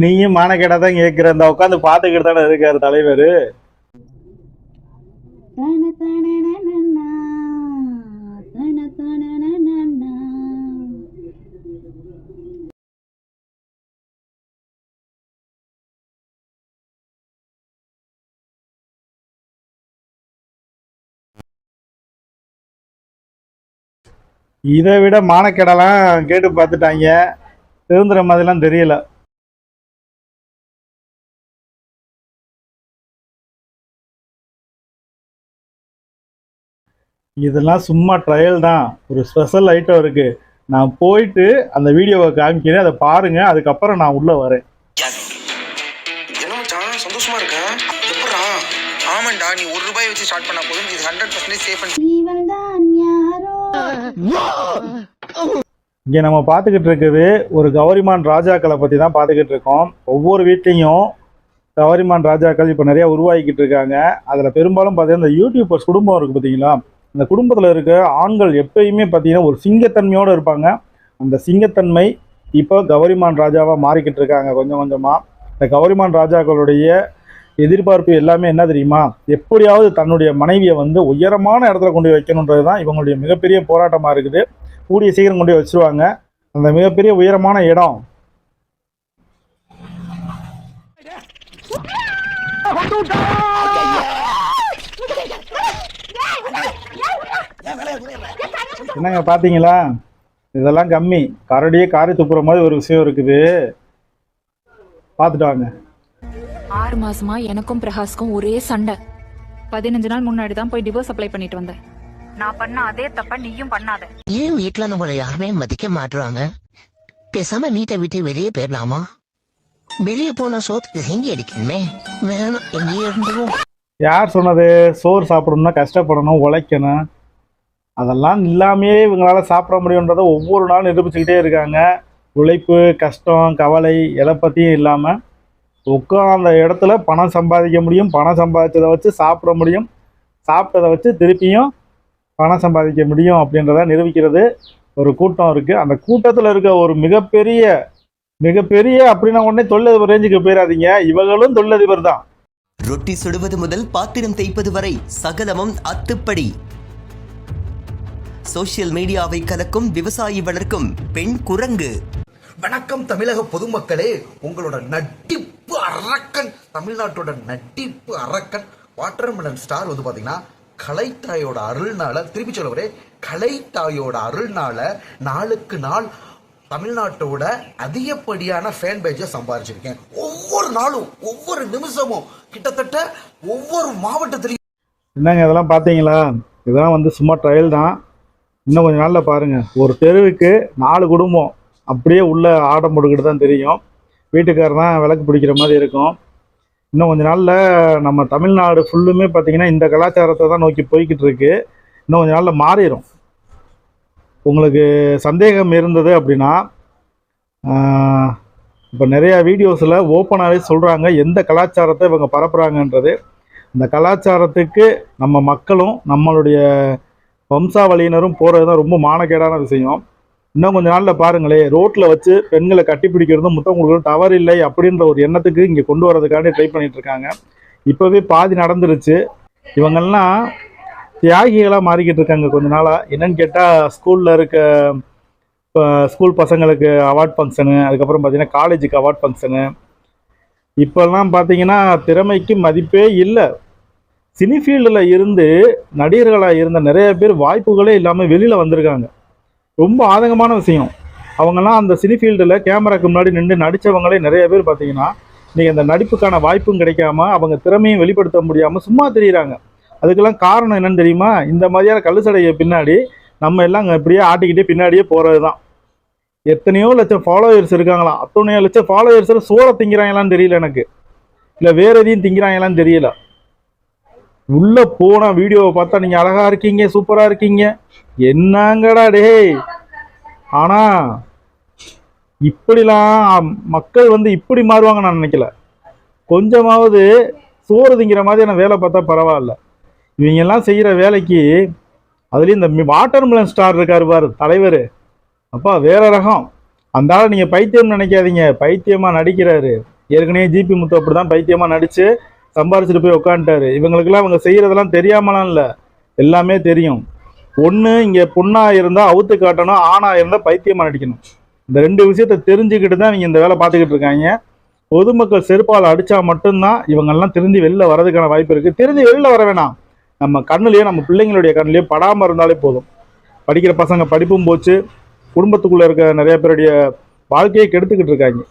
நீயும் மானக்கேடா தான் கேட்குற இந்த உட்காந்து பார்த்துக்கிட்டு தானே இருக்காரு தலைவர். இதை விட மானக்கேடெல்லாம் கேட்டு பார்த்துட்டாங்க. திருந்துற மாதிரிலாம் தெரியல. இதெல்லாம் சும்மா ட்ரையல் தான். ஒரு ஸ்பெஷல் ஐட்டம் இருக்கு. நான் போயிட்டு அந்த வீடியோவை காமிக்கிறேன். அதை பாருங்க. அதுக்கப்புறம் நான் உள்ள வரேன். சந்தோஷமா இருக்க? எப்படா ஆமாண்டா நீ ஒரு ரூபாய் வச்சு ஸ்டார்ட் பண்ணா போதும். இது ஹண்ட்ரட் பர்சன்டேஜ் சேவ் பண்ணி இங்கே நம்ம பார்த்துக்கிட்டு இருக்குது ஒரு கௌரிமான் ராஜாக்களை பற்றி தான் பார்த்துக்கிட்டு இருக்கோம். ஒவ்வொரு வீட்லேயும் கௌரிமான் ராஜாக்கள் இப்போ நிறைய உருவாகிக்கிட்டு இருக்காங்க. அதில் பெரும்பாலும் பார்த்தீங்கன்னா இந்த யூடியூபர்ஸ் குடும்பம் இருக்குது பார்த்தீங்களா அந்த குடும்பத்தில் இருக்க ஆண்கள் எப்பயுமே பார்த்தீங்கன்னா ஒரு சிங்கத்தன்மையோடு இருப்பாங்க. அந்த சிங்கத்தன்மை இப்போ கௌரிமான் ராஜாவாக மாறிக்கிட்டு இருக்காங்க கொஞ்சம் கொஞ்சமாக இந்த கௌரிமான் ராஜாக்களுடைய எதிர்பார்ப்பு எல்லாமே என்ன தெரியுமா? எப்படியாவது தன்னுடைய மனைவியை வந்து உயரமான இடத்துல கொண்டு போய் வைக்கணுன்றது தான் இவங்களுடைய மிகப்பெரிய போராட்டமாக இருக்குது. கூடிய சீக்கிரம் கொண்டு போய் வச்சிருவாங்க. அந்த மிகப்பெரிய உயரமான இடம். என்னங்க பாத்தீங்களா? இதெல்லாம் கம்மி. கரடியே காரி துப்புற மாதிரி ஒரு விஷயம் இருக்குது. பார்த்துட்டு வாங்க. ஆறு மாசமா எனக்கும் பிரகாஷ்க்கும் ஒரே சண்டை. பதினஞ்சு நாள் முன்னாடி தான் போய் டிவோர்ஸ் அப்ளை பண்ணிட்டு வந்தேன். நான் பண்ண அதே தப்ப நீயும் பண்ணாத. ஏன் வீட்ல நம்மள யாருமே மதிக்க மாட்டுறாங்க பேசாம வீட்டை விட்டு வெளியே போயிடலாமா? வெளியே போன சோத்துக்கு செஞ்சு அடிக்கணுமே. வேணும் எங்கேயே இருந்துவோம் யார் சொன்னது? சோறு சாப்பிடணும்னா கஷ்டப்படணும் உழைக்கணும். அதெல்லாம் இல்லாமையே இவங்களால் சாப்பிட முடியுன்றதை ஒவ்வொரு நாளும் நிரூபிச்சுக்கிட்டே இருக்காங்க. உழைப்பு கஷ்டம் கவலை எதை பற்றியும் இல்லாமல் உட்காந்த இடத்துல பணம் சம்பாதிக்க முடியும். பணம் சம்பாதிச்சதை வச்சு சாப்பிட முடியும். சாப்பிட்டதை வச்சு திருப்பியும் பணம் சம்பாதிக்க முடியும் அப்படின்றத நிரூபிக்கிறது ஒரு கூட்டம் இருக்குது அந்த கூட்டத்தில் இருக்க ஒரு மிகப்பெரிய மிகப்பெரிய அப்படின்னா உடனே தொழிலதிபர் ரேஞ்சுக்கு போயிடாதீங்க. இவங்களும் தொழிலதிபர் தான். ரொட்டி சுடுவது முதல் பாத்திரம் தேய்ப்பது வரை சகலமும் அத்துப்படி. சோஷியல் மீடியாவை கலக்கும் விவசாயி வளர்க்கும் பெண் குரங்கு. வணக்கம் தமிழக பொதுமக்களே. உங்களோட நட்டிப்பு அரக்கன். தமிழ்நாட்டோட நட்டிப்பு அரக்கன். வாட்டர்மெலன் ஸ்டார் வந்து பாத்தீங்கன்னா கலைத்தாயோட அருள்னால திருப்பி சொல்ல வரே கலைத்தாயோட அருள்னால நாளுக்கு நாள் தமிழ்நாட்டோட அதிகப்படியான ஃபேன் பேஜை சம்பாரிச்சிருக்கேன். ஒவ்வொரு நாளும் ஒவ்வொரு நிமிஷமும் கிட்டத்தட்ட ஒவ்வொரு மாவட்டத்திலையும் என்னங்க இதெல்லாம் பார்த்தீங்களா இதெல்லாம் வந்து சும்மா ட்ரையல் தான். இன்னும் கொஞ்ச நாளில் பாருங்கள் ஒரு தெருவுக்கு நாலு குடும்பம். அப்படியே உள்ள ஆட்டம் போட்டுக்கிட்டு தான் தெரியும். வீட்டுக்காரர் தான் விளக்கு பிடிக்கிற மாதிரி இருக்கும். இன்னும் கொஞ்ச நாளில் நம்ம தமிழ்நாடு ஃபுல்லுமே பார்த்தீங்கன்னா இந்த கலாச்சாரத்தை தான் நோக்கி போய்கிட்டு இருக்கு. இன்னும் கொஞ்ச நாளில் மாறிடும் உங்களுக்கு சந்தேகம் இருந்தது அப்படின்னா இப்போ நிறையா வீடியோஸில் ஓப்பனாகவே சொல்கிறாங்க எந்த கலாச்சாரத்தை இவங்க பரப்புகிறாங்கன்றது இந்த கலாச்சாரத்துக்கு நம்ம மக்களும் நம்மளுடைய வம்சாவளியினரும் போகிறது தான் ரொம்ப மானக்கேடான விஷயம். இன்னும் கொஞ்ச நாளில் பாருங்களே ரோட்டில் வச்சு பெண்களை கட்டி பிடிக்கிறதும் முத்தம் கொடுக்கறதும் தவறு இல்லை அப்படின்ற ஒரு எண்ணத்துக்கு இங்கே கொண்டு வரதுக்காண்டி ட்ரை பண்ணிட்டு இருக்காங்க. இப்போவே பாதி நடந்துருச்சு. இவங்கெல்லாம் தியாகிகளாக மாறிக்கிட்டு இருக்காங்க கொஞ்ச நாளாக என்னன்னு கேட்டால் ஸ்கூலில் இருக்க இப்போ ஸ்கூல் பசங்களுக்கு அவார்ட் ஃபங்க்ஷனு அதுக்கப்புறம் பார்த்தீங்கன்னா காலேஜுக்கு அவார்ட் ஃபங்க்ஷனு இப்போல்லாம் பார்த்தீங்கன்னா திறமைக்கு மதிப்பே இல்லை. சினி ஃபீல்டில் இருந்து நடிகர்களாக இருந்த நிறைய பேர் வாய்ப்புகளே இல்லாமல் வெளியில் வந்திருக்காங்க. ரொம்ப ஆதங்கமான விஷயம். அவங்கெல்லாம் அந்த சினி ஃபீல்டில் கேமராக்கு முன்னாடி நின்று நடித்தவங்களே நிறைய பேர் பார்த்தீங்கன்னா இன்றைக்கி அந்த நடிப்புக்கான வாய்ப்பும் கிடைக்காம அவங்க திறமையும் வெளிப்படுத்த முடியாமல் சும்மா தெரியுறாங்க. அதுக்கெல்லாம் காரணம் என்னன்னு தெரியுமா? இந்த மாதிரியான கழுசடையை பின்னாடி நம்ம எல்லாம் அங்கே இப்படியே ஆட்டிக்கிட்டே பின்னாடியே போகிறது தான் எத்தனையோ லட்சம் ஃபாலோவர்ஸ் இருக்காங்களாம். அத்தனையோ லட்சம் ஃபாலோவர்ஸில் சோற திங்கிறாங்களான்னு தெரியல எனக்கு. இல்லை வேறு எதையும் திங்கிறாங்களான்னு தெரியல. உள்ளே போனால் வீடியோவை பார்த்தா நீங்கள் அழகாக இருக்கீங்க சூப்பராக இருக்கீங்க. என்னங்கடா டேய்? ஆனால் இப்படிலாம் மக்கள் வந்து இப்படி மாறுவாங்க நான் நினைக்கல. கொஞ்சமாவது சோறு திங்கிற மாதிரியான வேலை பார்த்தா பரவாயில்ல. இவங்கெல்லாம் செய்கிற வேலைக்கு அதுலேயும் இந்த வாட்டர் மிலன் ஸ்டார் இருக்கார் பாரு தலைவர். அப்பா வேற ரகம். அந்த ஆள் நீங்கள் பைத்தியம்னு நினைக்காதீங்க. பைத்தியமாக நடிக்கிறாரு. ஏற்கனவே ஜிபி முத்து அப்படி தான் பைத்தியமாக நடித்து சம்பாரிச்சிட்டு போய் உட்காந்துட்டாரு இவங்களுக்கெல்லாம் இவங்க செய்கிறதெல்லாம் தெரியாமலாம் இல்லை. எல்லாமே தெரியும். ஒன்று இங்கே பொண்ணாக இருந்தால் அவுத்து காட்டணும் ஆணாக இருந்தால் பைத்தியமாக நடிக்கணும். இந்த ரெண்டு விஷயத்த தெரிஞ்சுக்கிட்டு தான் இவங்க இந்த வேலை பார்த்துக்கிட்டு இருக்காங்க. பொதுமக்கள் செருப்பால் அடித்தா மட்டும்தான் இவங்கெல்லாம் திருந்தி வெளில வரதுக்கான வாய்ப்பு இருக்குது திருந்தி வெளில வர வேணாம். நம்ம கண்ணுலேயே நம்ம பிள்ளைங்களுடைய கண்ணுலேயே படாமல் இருந்தாலே போதும். படிக்கிற பசங்க படிப்பும் போச்சு. குடும்பத்துக்குள்ளே இருக்க நிறைய பேருடைய வாழ்க்கையை கெடுத்துக்கிட்டு இருக்காங்க.